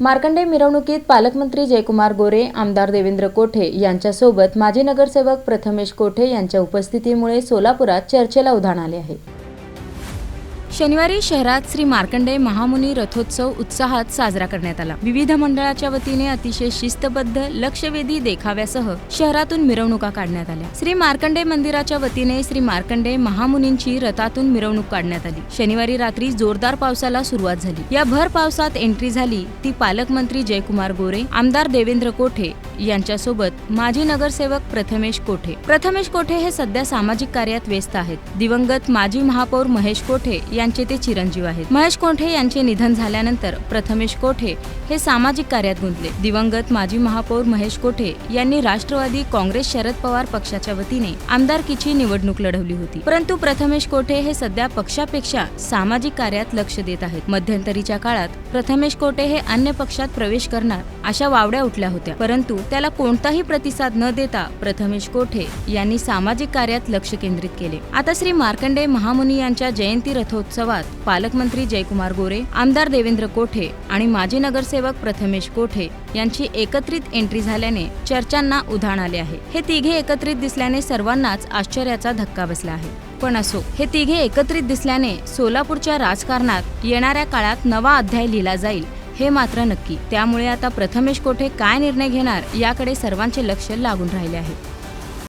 मार्कंडे मिरवणुकीत पालकमंत्री जयकुमार गोरे आमदार देवेंद्र कोठे यांच्यासोबत माजी नगरसेवक प्रथमेश कोठे यांच्या उपस्थितीमुळे सोलापुरात चर्चेला उधाण आले आहे. शनिवारी शहरात श्री मार्कंडे महामुनी रथोत्सव उत्साहात साजरा करण्यात आला. विविध मंडळाच्या वतीने अतिशय शिस्तबद्ध लक्षवेधी देखाव्यासह शहरातून मिरवणुका काढण्यात आल्या. श्री मार्कंडे मंदिराच्या वतीने श्री मार्कंडे महामुनींची रथातून मिरवणूक काढण्यात आली. शनिवारी रात्री जोरदार पावसाला सुरुवात झाली. या भर पावसात एंट्री झाली ती पालकमंत्री जयकुमार गोरे आमदार देवेंद्र कोठे यांच्यासोबत माजी नगरसेवक प्रथमेश कोठे. प्रथमेश कोठे हे सध्या सामाजिक कार्यात व्यस्त आहेत. दिवंगत माजी महापौर महेश कोठे यांचे ते चिरंजीव आहेत. महेश कोठे यांचे निधन झाल्यानंतर प्रथमेश कोठे हे सामाजिक कार्यात गुंतले. दिवंगत माजी महापौर महेश कोठे यांनी राष्ट्रवादी काँग्रेस शरद पवार पक्षाच्या वतीने आमदारकीची निवडणूक लढवली होती. परंतु प्रथमेश कोठे हे सध्या पक्षापेक्षा सामाजिक कार्यात लक्ष देत आहेत. मध्यंतरीच्या काळात प्रथमेश कोठे हे अन्य पक्षात प्रवेश करणार अशा वावड्या उठल्या होत्या. परंतु त्याला कोणताही प्रतिसाद न देता प्रथमेश कोठे यांनी सामाजिक कार्यात लक्ष केंद्रित केले. आता श्री मार्कंडे महामुनी यांच्या जयंती उत्सवात पालकमंत्री जयकुमार गोरे आमदार देवेंद्र कोठे आणि माजी नगरसेवक प्रथमेश कोठे यांची एकत्रित एंट्री झाल्याने चर्चांना उधाण आले आहे. हे तिघे एकत्रित दिसल्याने सर्वांनाच आश्चर्याचा धक्का बसला आहे. पण असो हे तिघे एकत्रित दिसल्याने सोलापूरच्या राजकारणात येणाऱ्या काळात नवा अध्याय लिहिला जाईल हे मात्र नक्की. त्यामुळे आता प्रथमेश कोठे काय निर्णय घेणार याकडे सर्वांचे लक्ष लागून राहिले आहे.